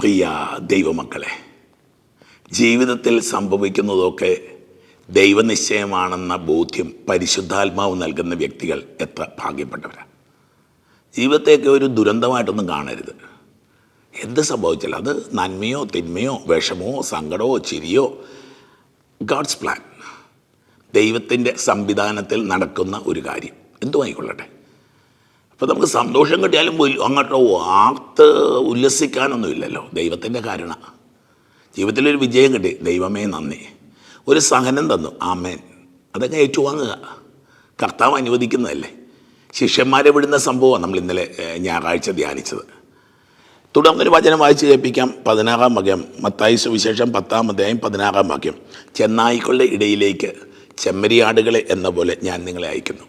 പ്രിയ ദൈവമക്കളെ ജീവിതത്തിൽ സംഭവിക്കുന്നതൊക്കെ ദൈവനിശ്ചയമാണെന്ന ബോധ്യം പരിശുദ്ധാത്മാവ് നൽകുന്ന വ്യക്തികൾ എത്ര ഭാഗ്യപ്പെട്ടവരാണ് ജീവിതത്തെയൊക്കെ ഒരു ദുരന്തമായിട്ടൊന്നും കാണരുത്. എന്ത് സംഭവിച്ചാലും അത് നന്മയോ തിന്മയോ വിഷമോ സങ്കടമോ ചിരിയോ ഗാഡ്സ് പ്ലാൻ. ദൈവത്തിന്റെ സംവിധാനത്തിൽ നടക്കുന്ന ഒരു കാര്യം. എന്തും ആയിക്കൊള്ളട്ടെ അപ്പോൾ നമുക്ക് സന്തോഷം കിട്ടിയാലും അങ്ങോട്ട് ആർത്ത് ഉല്ലസിക്കാനൊന്നുമില്ലല്ലോ. ദൈവത്തിന്റെ കാരണം. ജീവിതത്തിലൊരു വിജയം കിട്ടി. ദൈവമേ നന്ദി. ഒരു സഹനം തന്നു. ആമേൻ. അതൊക്കെ ഏറ്റുവാങ്ങുക. കർത്താവ് അനുവദിക്കുന്നതല്ലേ? ശിഷ്യന്മാരെ വിടുന്ന സംഭവമാണ് നമ്മൾ ഇന്നലെ ഞായറാഴ്ച ധ്യാനിച്ചത്. തുടർന്നൊരു വചനം വായിച്ച് കേൾപ്പിക്കാം. പതിനാറാം വാക്യം. മത്തായി സുവിശേഷം പത്താം അധ്യായം പതിനാറാം വാക്യം. ചെന്നായിക്കളുടെ ഇടയിലേക്ക് ചെമ്മരിയാടുകളെ എന്ന പോലെ ഞാൻ നിങ്ങളെ അയക്കുന്നു.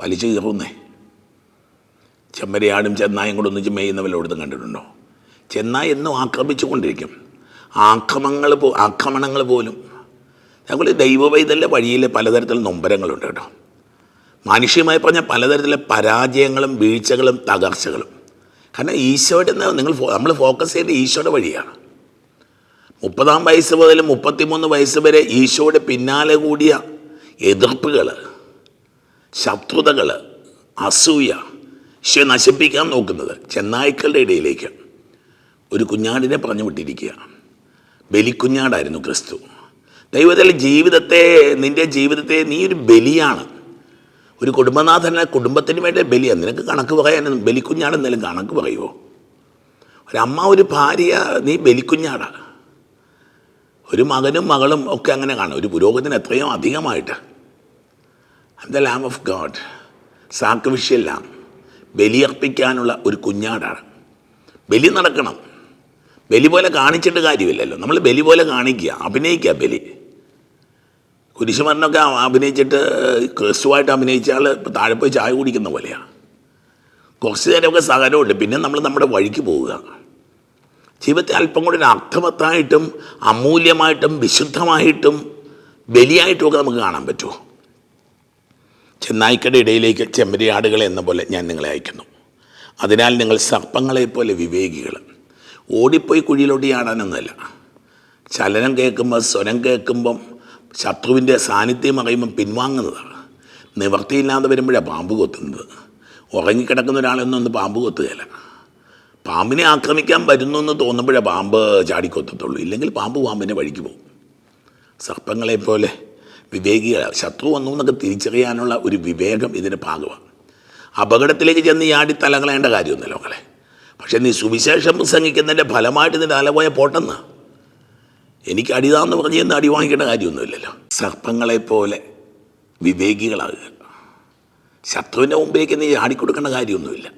വലിച്ചു കീറുന്നേ. ചെമ്മരിയാടും ചെന്നായും കൂടെ ഒന്നിച്ച് മേയുന്നവരോടും കണ്ടിട്ടുണ്ടോ? ചെന്നായി എന്നും ആക്രമിച്ചു കൊണ്ടിരിക്കും ആക്രമങ്ങൾ പോ ആക്രമണങ്ങൾ പോലും. ഞങ്ങൾ ദൈവവൈതല്യ വഴിയിൽ പലതരത്തിലുള്ള നൊമ്പരങ്ങളുണ്ട് കേട്ടോ. മാനുഷികമായി പറഞ്ഞാൽ പലതരത്തിലെ പരാജയങ്ങളും വീഴ്ചകളും തകർച്ചകളും. കാരണം ഈശോയുടെ നിങ്ങൾ നമ്മൾ ഫോക്കസ് ചെയ്യുന്നത് ഈശോയുടെ വഴിയാണ്. മുപ്പതാം വയസ്സ് മുതൽ മുപ്പത്തിമൂന്ന് വയസ്സ് വരെ ഈശോയുടെ പിന്നാലെ കൂടിയ എതിർപ്പുകൾ ശത്രുതകൾ അസൂയ ഈശോ നശിപ്പിക്കാൻ നോക്കുന്നത് ചെന്നായ്ക്കളുടെ ഇടയിലേക്ക്. ഒരു കുഞ്ഞാടിനെ പറഞ്ഞു വിട്ടിരിക്കുക. ബലിക്കുഞ്ഞാടായിരുന്നു ക്രിസ്തു. ദൈവത്തിൽ ജീവിതത്തെ നിന്റെ ജീവിതത്തെ നീ ഒരു ബലിയാണ്. ഒരു കുടുംബനാഥനെ കുടുംബത്തിന് വേണ്ടി ബലിയാണ് നിനക്ക് കണക്ക് പറയാൻ ബലിക്കുഞ്ഞാടെന്നാലും കണക്ക് പറയുമോ ഒരമ്മ ഒരു ഭാര്യ നീ ബലിക്കുഞ്ഞാടാ. ഒരു മകനും മകളും ഒക്കെ അങ്ങനെ കാണും. ഒരു പുരോഗതിന് എത്രയോ അധികമായിട്ട്. The lamb of God sacrificial lamb ബലിയർപ്പിക്കാനുള്ള ഒരു കുഞ്ഞാടാണ്. ബലി നടക്കണം. ബലി പോലെ കാണിച്ചിട്ട് കാര്യമില്ലല്ലോ. നമ്മൾ ബലി പോലെ കാണിക്കുക അഭിനയിക്കുക ബലി. കുരിശുമരണമൊക്കെ അഭിനയിച്ചിട്ട് ക്രിസ്തുവായിട്ട് അഭിനയിച്ചാൽ താഴെ പോയി ചായ കുടിക്കുന്ന പോലെയാണ് കുറച്ച് നേരമൊക്കെ സഹനമുണ്ട്. പിന്നെ നമ്മൾ നമ്മുടെ വഴിക്ക് പോവുക. ജീവിതത്തെ അല്പം കൂടി ഒരു അർത്ഥവത്തായിട്ടും അമൂല്യമായിട്ടും വിശുദ്ധമായിട്ടും ബലിയായിട്ടുമൊക്കെ നമുക്ക് കാണാൻ പറ്റുമോ? ചെന്നായ്ക്കയുടെ ഇടയിലേക്ക് ചെമ്പരിയാടുകളെ എന്ന പോലെ ഞാൻ നിങ്ങളെ അയക്കുന്നു. അതിനാൽ നിങ്ങൾ സർപ്പങ്ങളെപ്പോലെ വിവേകികൾ. ഓടിപ്പോയി കുഴിയിലോട്ട് ചലനം കേൾക്കുമ്പോൾ സ്വരം കേൾക്കുമ്പം ശത്രുവിന്റെ സാന്നിധ്യം അറിയുമ്പം പിൻവാങ്ങുന്നതാണ്. നിവർത്തിയില്ലാതെ വരുമ്പോഴാണ് പാമ്പ് കൊത്തുന്നത്. ഉറങ്ങിക്കിടക്കുന്ന ഒരാളൊന്നും ഒന്ന് പാമ്പ് കൊത്തുകയില്ല. പാമ്പിനെ ആക്രമിക്കാൻ വരുന്നു എന്ന് തോന്നുമ്പോഴേ പാമ്പ് ചാടിക്കൊത്തത്തുള്ളൂ. ഇല്ലെങ്കിൽ പാമ്പ് പാമ്പിനെ വഴിക്ക് പോകും. സർപ്പങ്ങളെ വിവേകികളാണ് ശത്രു വന്നു എന്നൊക്കെ തിരിച്ചറിയാനുള്ള ഒരു വിവേകം ഇതിന്റെ ഭാഗമാണ് അപകടത്തിലേക്ക് ചെന്ന് ആടി തലകളേണ്ട കാര്യമൊന്നുമില്ല മക്കളെ. പക്ഷേ നീ സുവിശേഷം പ്രസംഗിക്കുന്നതിന്റെ ഫലമായിട്ട് നിന്റെ അലപോയ പോട്ടെന്ന്. എനിക്ക് അടിതാന്ന് പറഞ്ഞ് ചെന്ന് അടി വാങ്ങിക്കേണ്ട കാര്യമൊന്നുമില്ലല്ലോ. സർപ്പങ്ങളെപ്പോലെ വിവേകികളാകുക. ശത്രുവിന്റെ മുമ്പേക്ക് നീ ആടിക്കൊടുക്കേണ്ട കാര്യമൊന്നുമില്ല.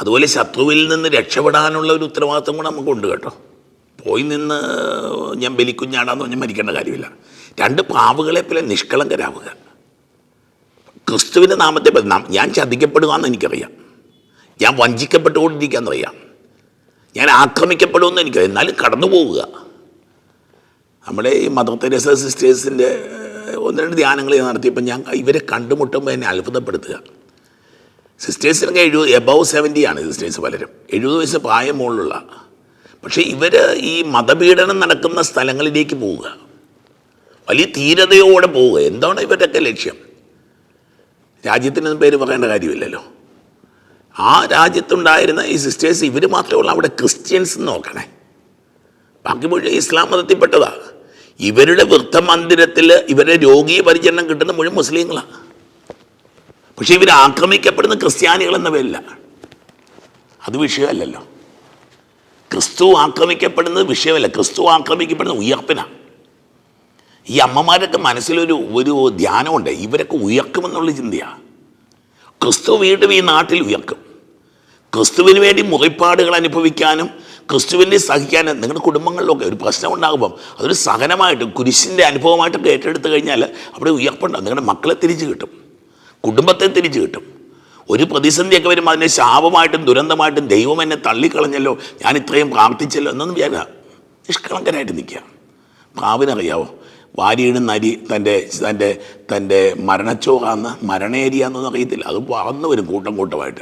അതുപോലെ ശത്രുവിൽ നിന്ന് രക്ഷപ്പെടാനുള്ള ഒരു ഉത്തരവാദിത്വം കൂടെ നമുക്കുണ്ട് കേട്ടോ. പോയി നിന്ന് ഞാൻ ബലിക്കുഞ്ഞാടാന്ന് പറഞ്ഞാൽ മരിക്കേണ്ട കാര്യമില്ല. രണ്ട് പാവുകളെ പോലെ നിഷ്കളങ്കരാവുക. ക്രിസ്തുവിന്റെ നാമത്തെ ഞാൻ ചതിക്കപ്പെടുക എന്ന് എനിക്കറിയാം. ഞാൻ വഞ്ചിക്കപ്പെട്ടുകൊണ്ടിരിക്കുകയെന്നറിയാം ഞാൻ ആക്രമിക്കപ്പെടുമെന്ന് എനിക്കറിയാം. എന്നാലും കടന്നു പോവുക നമ്മുടെ ഈ മദർ തെരേസ സിസ്റ്റേഴ്സിന്റെ ഒന്ന് രണ്ട് ധ്യാനങ്ങൾ ഞാൻ നടത്തിയപ്പോൾ ഞാൻ ഇവരെ കണ്ടുമുട്ടുമ്പോൾ എന്നെ അത്ഭുതപ്പെടുത്തുക. സിസ്റ്റേഴ്സിനൊക്കെ എഴുപത് എബവ് സെവന്റി ആണ് സിസ്റ്റേഴ്സ് പലരും. എഴുപത് വയസ്സ് പ്രായം മുകളിലുള്ള. പക്ഷേ ഇവർ ഈ മതപീഡനം നടക്കുന്ന സ്ഥലങ്ങളിലേക്ക് പോവുക. വലിയ ധീരതയോടെ പോവുക. എന്താണ് ഇവരുടെയൊക്കെ ലക്ഷ്യം? രാജ്യത്തിനൊന്നും പേര് പറയേണ്ട കാര്യമില്ലല്ലോ. ആ രാജ്യത്തുണ്ടായിരുന്ന ഈ സിസ്റ്റേഴ്സ് ഇവർ മാത്രമേ ഉള്ളൂ. അവിടെ ക്രിസ്ത്യൻസ് നോക്കണേ. ബാക്കി മുഴുവൻ ഇസ്ലാം മതത്തിൽപ്പെട്ടതാണ് ഇവരുടെ വൃത്തമന്ദിരത്തിൽ ഇവരുടെ രോഗീയ പരിചരണം കിട്ടുന്ന മുഴുവൻ മുസ്ലിങ്ങളാണ് പക്ഷെ ഇവർ ആക്രമിക്കപ്പെടുന്ന ക്രിസ്ത്യാനികൾ എന്ന പേരില്ല അത് വിഷയമല്ലല്ലോ. ക്രിസ്തു ആക്രമിക്കപ്പെടുന്നത് വിഷയമല്ല. ക്രിസ്തു ആക്രമിക്കപ്പെടുന്ന ഉയർപ്പിനാണ് ഈ അമ്മമാരൊക്കെ മനസ്സിലൊരു ഒരു ധ്യാനമുണ്ട്. ഇവരൊക്കെ ഉയർക്കുമെന്നുള്ള ചിന്തയാണ് ക്രിസ്തു വീണ്ടും ഈ നാട്ടിൽ ഉയർക്കും. ക്രിസ്തുവിന് വേണ്ടി മുറിപ്പാടുകൾ അനുഭവിക്കാനും ക്രിസ്തുവിനെ സഹിക്കാനും നിങ്ങളുടെ കുടുംബങ്ങളിലൊക്കെ ഒരു പ്രശ്നം ഉണ്ടാകുമ്പം അതൊരു സഹനമായിട്ട് കുരിശിന്റെ അനുഭവമായിട്ടൊക്കെ ഏറ്റെടുത്ത് കഴിഞ്ഞാൽ അവിടെ ഉയർപ്പുണ്ടാകും. നിങ്ങളുടെ മക്കളെ തിരിച്ചു കിട്ടും. കുടുംബത്തെ തിരിച്ചു കിട്ടും. ഒരു പ്രതിസന്ധിയൊക്കെ വരുമ്പോൾ അതിനെ ശാപമായിട്ടും ദുരന്തമായിട്ടും ദൈവം എന്നെ തള്ളിക്കളഞ്ഞല്ലോ ഞാൻ ഇത്രയും പ്രാർത്ഥിച്ചല്ലോ എന്നൊന്നും വിചാരിക്കുക നിഷ്കളങ്കരായിട്ട് നിൽക്കുക. പ്രാവിനറിയാവോ? വാരിയിടും നരി തന്റെ തന്റെ തന്റെ മരണച്ചോറാന്ന് മരണേരിയാന്നൊന്നും അറിയത്തില്ല. അത് പറന്നു വരും കൂട്ടം കൂട്ടമായിട്ട്.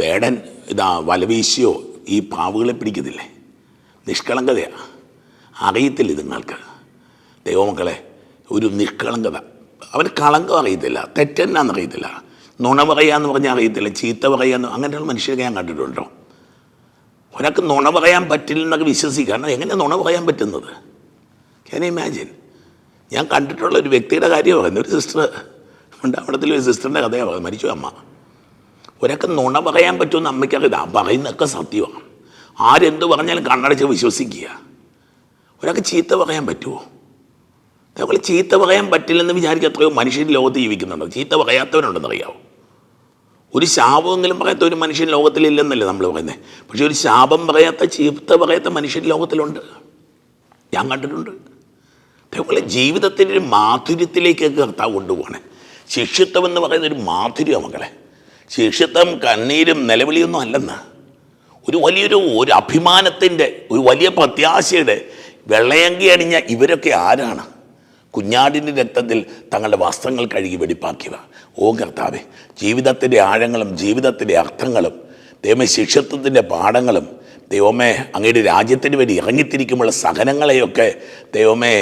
വേടൻ ഇതാ വലവീശിയോ ഈ പാവുകളെ പിടിക്കത്തില്ലേ? നിഷ്കളങ്കതയാണ് അറിയത്തില്ല ഇതുങ്ങൾക്ക്. ദൈവമക്കളെ ഒരു നിഷ്കളങ്കത. അവർ കളങ്കം അറിയത്തില്ല. തെറ്റെന്നാന്ന് അറിയത്തില്ല. നുണ പറയാന്ന് പറഞ്ഞാൽ അറിയത്തില്ല. ചീത്ത പറയാന്ന് അങ്ങനെയുള്ള മനുഷ്യരെ ഞാൻ കണ്ടിട്ടുണ്ടോ? ഒരാൾക്ക് നുണ പറയാൻ പറ്റില്ലെന്നൊക്കെ വിശ്വസിക്കുക. കാരണം എങ്ങനെ നുണ പറയാൻ പറ്റുന്നത്? ക്യാൻ ഇമാജിൻ ഞാൻ കണ്ടിട്ടുള്ള ഒരു വ്യക്തിയുടെ കാര്യമാണ് പറയുന്നത് ഒരു സിസ്റ്റർ ഉണ്ടാവണത്തിൽ ഒരു സിസ്റ്ററിന്റെ കഥയാണ് പറയുന്നത്. മരിച്ചു അമ്മ. ഒരൊക്കെ നുണ പറയാൻ പറ്റുമെന്ന് അമ്മയ്ക്കറിയില്ല. ഇതാ പറയുന്നതൊക്കെ സത്യമാണ്. ആരെന്ത് പറഞ്ഞാലും കണ്ണടച്ച് വിശ്വസിക്കുക. ഒരാൾക്ക് ചീത്ത പറയാൻ പറ്റുമോ? അതേപോലെ ചീത്ത പറയാൻ പറ്റില്ലെന്ന് വിചാരിക്കുക എത്രയോ മനുഷ്യൻ ലോകത്ത് ജീവിക്കുന്നുണ്ട്. ചീത്ത പറയാത്തവനുണ്ടെന്നറിയാവോ ഒരു ശാപമെങ്കിലും പറയാത്ത ഒരു മനുഷ്യൻ ലോകത്തിലില്ലെന്നല്ലേ നമ്മൾ പറയുന്നത് പക്ഷേ ഒരു ശാപം പറയാത്ത ചീത്ത പറയാത്ത മനുഷ്യൻ ലോകത്തിലുണ്ട്. ഞാൻ കണ്ടിട്ടുണ്ട്. അതേപോലെ ജീവിതത്തിന്റെ ഒരു മാധുര്യത്തിലേക്കൊക്കെ കർത്താവ് കൊണ്ടുപോകണേ ശിക്ഷിത്വം എന്ന് പറയുന്ന ഒരു മാധുര്യം മകളെ ശിക്ഷിത്വം കണ്ണീരും നിലവിളിയൊന്നും അല്ലെന്ന്. ഒരു വലിയൊരു ഒരു അഭിമാനത്തിന്റെ ഒരു വലിയ പ്രത്യാശയുടെ വെള്ളയങ്കി അണിഞ്ഞ ഇവരൊക്കെ ആരാണ്? കുഞ്ഞാടിന്റെ രക്തത്തിൽ തങ്ങളുടെ വസ്ത്രങ്ങൾ കഴുകി വെടിപ്പാക്കിയവ. ഓ കർത്താവേ ജീവിതത്തിന്റെ ആഴങ്ങളും ജീവിതത്തിന്റെ അർത്ഥങ്ങളും ദൈവ ശിക്ഷത്വത്തിന്റെ പാഠങ്ങളും ദൈവമേ അങ്ങയുടെ രാജ്യത്തിന് വേണ്ടി ഇറങ്ങിത്തിരിക്കുമ്പോൾ സഹനങ്ങളെയൊക്കെ ദൈവമേ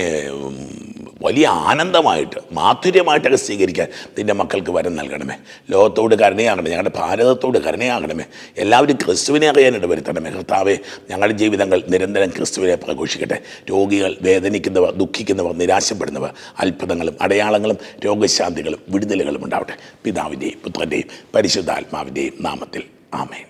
വലിയ ആനന്ദമായിട്ട് മാധുര്യമായിട്ടൊക്കെ സ്വീകരിക്കാൻ നിന്റെ മക്കൾക്ക് വരം നൽകണമേ. ലോകത്തോട് കരുണയാകണമേ ഞങ്ങളുടെ ഭാരതത്തോട് കരുണയാകണമേ. എല്ലാവരും ക്രിസ്തുവിനെ അറിയാനിട വരുത്തണമേ കർത്താവെ ഞങ്ങളുടെ ജീവിതങ്ങൾ നിരന്തരം ക്രിസ്തുവിനെ പ്രഘോഷിക്കട്ടെ. രോഗികൾ വേദനിക്കുന്നവർ ദുഃഖിക്കുന്നവർ നിരാശപ്പെടുന്നവർ അത്ഭുതങ്ങളും അടയാളങ്ങളും രോഗശാന്തികളും വിടുതലുകളും ഉണ്ടാവട്ടെ. പിതാവിന്റെയും പുത്രന്റെയും പരിശുദ്ധാത്മാവിന്റെയും നാമത്തിൽ. ആമേൻ.